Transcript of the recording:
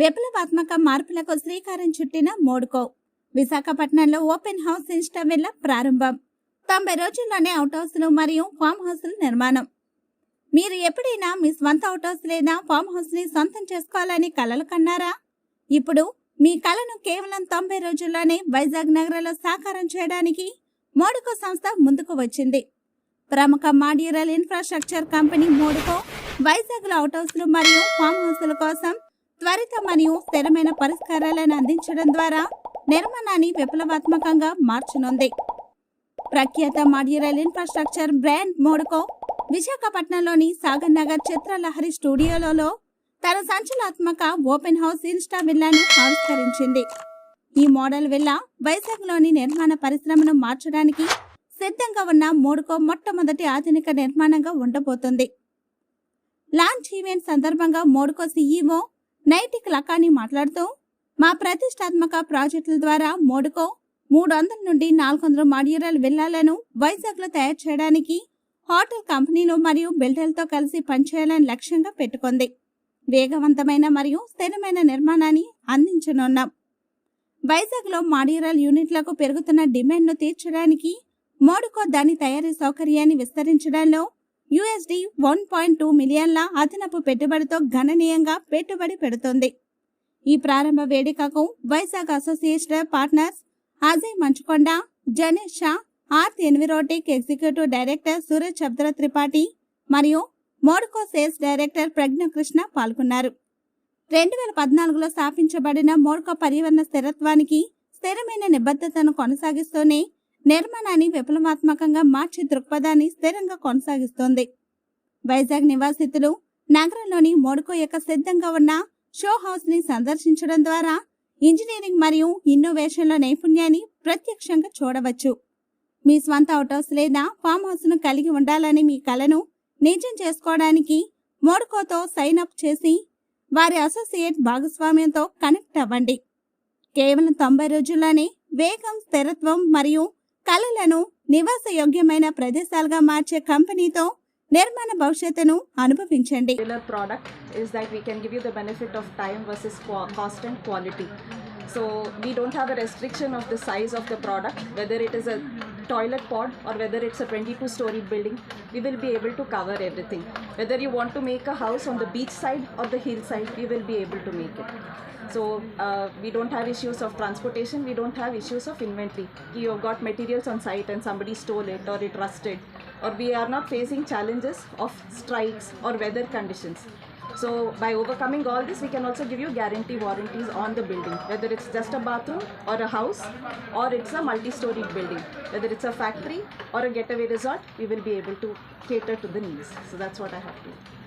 విప్లవాత్మక మార్పులకు శ్రీకారం చుట్టిన మోడుకో. విశాఖపట్నంలో ఓపెన్ హౌస్ ఇన్స్టావిల్ల ప్రారంభం. తొంభై రోజుల్లోనే అవుట్ హౌస్లు మరియు ఫామ్ హౌస్ల నిర్మాణం. మీరు ఎప్పుడైనా మీ స్వంత అవుట్ హౌస్ లేదా ఫామ్ హౌస్ని సొంతం చేసుకోవాలని కలలు కన్నారా? ఇప్పుడు మీ కలను కేవలం తొంభై రోజుల్లోనే వైజాగ్ నగరంలో సాకారం చేయడానికి మోడుకో సంస్థ ముందుకు వచ్చింది. ప్రముఖ మాడ్యూరల్ ఇన్ఫ్రాస్ట్రక్చర్ కంపెనీ మోడుకో వైజాగ్లో అవుట్ హౌస్లు మరియు ఫామ్ హౌస్ల కోసం త్వరిత మరియు స్థిరమైన పరిష్కారాలను అందించడం ద్వారా నిర్మాణాన్ని విప్లవాత్మకంగా మార్చనుంది. ప్రఖ్యాత మాడ్యురల్ ఇన్ఫ్రాస్ట్రక్చర్ బ్రాండ్ మోడుకో విశాఖపట్నంలోని సాగర్ నగర్ చిత్రలహరి స్టూడియోలలో తన సంచలనాత్మక ఓపెన్ హౌస్ ఇన్స్టా విల్లాను ఆవిష్కరించింది. ఈ మోడల్ విల్లా వైజాగ్లోని నిర్మాణ పరిశ్రమను మార్చడానికి సిద్ధంగా ఉన్న మూడుకో మొట్టమొదటి ఆధునిక నిర్మాణంగా ఉండబోతుంది. లాంచ్ ఈవెంట్ సందర్భంగా మోడుకో సీఈఓ నైతిక్ లకాని మాట్లాడుతూ మా ప్రతిష్టాత్మక ప్రాజెక్టుల ద్వారా మోడుకో మూడు వందల నుండి నాలుగు వందల మాడ్యూరల్ విల్లాలను వైజాగ్లో తయారు చేయడానికి హోటల్ కంపెనీలు మరియు బిల్డర్లతో కలిసి పనిచేయాలని లక్ష్యంగా పెట్టుకుంది. వేగవంతమైన మరియు స్థిరమైన నిర్మాణాన్ని అందించనున్నాం. వైజాగ్లో మాడ్యూరల్ యూనిట్లకు పెరుగుతున్న డిమాండ్ను తీర్చడానికి మోడుకో దాని తయారీ సౌకర్యాన్ని విస్తరించడంలో యుఎస్డి వన్ పాయింట్ టూ మిలియన్ల అదనపు పెట్టుబడితో గణనీయంగా పెట్టుబడి పెడుతుంది. ఈ ప్రారంభ వేడుకకు Vizag association partners Ajay Manchukonda Janesh Shah ఆర్త్ ఎన్విరోటిక్ executive director Suraj చబ్ద్ర Tripathi మరియు మోడకో సేల్స్ డైరెక్టర్ ప్రజ్ఞకృష్ణ పాల్గొన్నారు. రెండు వేల పద్నాలుగులో స్థాపించబడిన మోడ్కో పర్యావరణ స్థిరత్వానికి స్థిరమైన నిబద్ధతను కొనసాగిస్తూనే నిర్మాణాన్ని విప్లవాత్మకంగా మార్చి దృక్పథాన్ని స్థిరంగా కొనసాగిస్తోంది. వైజాగ్ నివాసితులు నగరంలోని మోడుకో యొక్క సిద్ధంగా ఉన్న షో హౌస్ని సందర్శించడం ద్వారా ఇంజనీరింగ్ మరియు ఇన్నోవేషన్ల నైపుణ్యాన్ని ప్రత్యక్షంగా చూడవచ్చు. మీ స్వంత అవుట్ హౌస్ లేదా ఫామ్ హౌస్ను కలిగి ఉండాలని మీ కలను నిజం చేసుకోవడానికి మోడుకోతో సైన్ అప్ చేసి వారి అసోసియేట్ భాగస్వామ్యంతో కనెక్ట్ అవ్వండి. కేవలం తొంభై రోజుల్లోనే వేగం స్థిరత్వం మరియు కళలను నివాసయోగ్యమైన ప్రదేశాలుగా మార్చే కంపెనీతో నిర్మాణ భవిష్యత్తును అనుభవించండి product is that we can give you the benefit of time versus cost and quality so we don't have a restriction of the size of the product whether it is a toilet pod or whether it's a 22 story building, we will be able to cover everything. Whether you want to make a house on the beach side or the hillside, we will be able to make it. So uh, we don't have issues of transportation, we don't have issues of inventory. You have got materials on site and somebody stole it or it rusted, or we are not facing challenges of strikes or weather conditions. So by overcoming all this, we can also give you guarantee warranties on the building, whether it's just a bathroom or a house or it's a multi-story building, whether it's a factory or a getaway resort, we will be able to cater to the needs. So that's what I have to.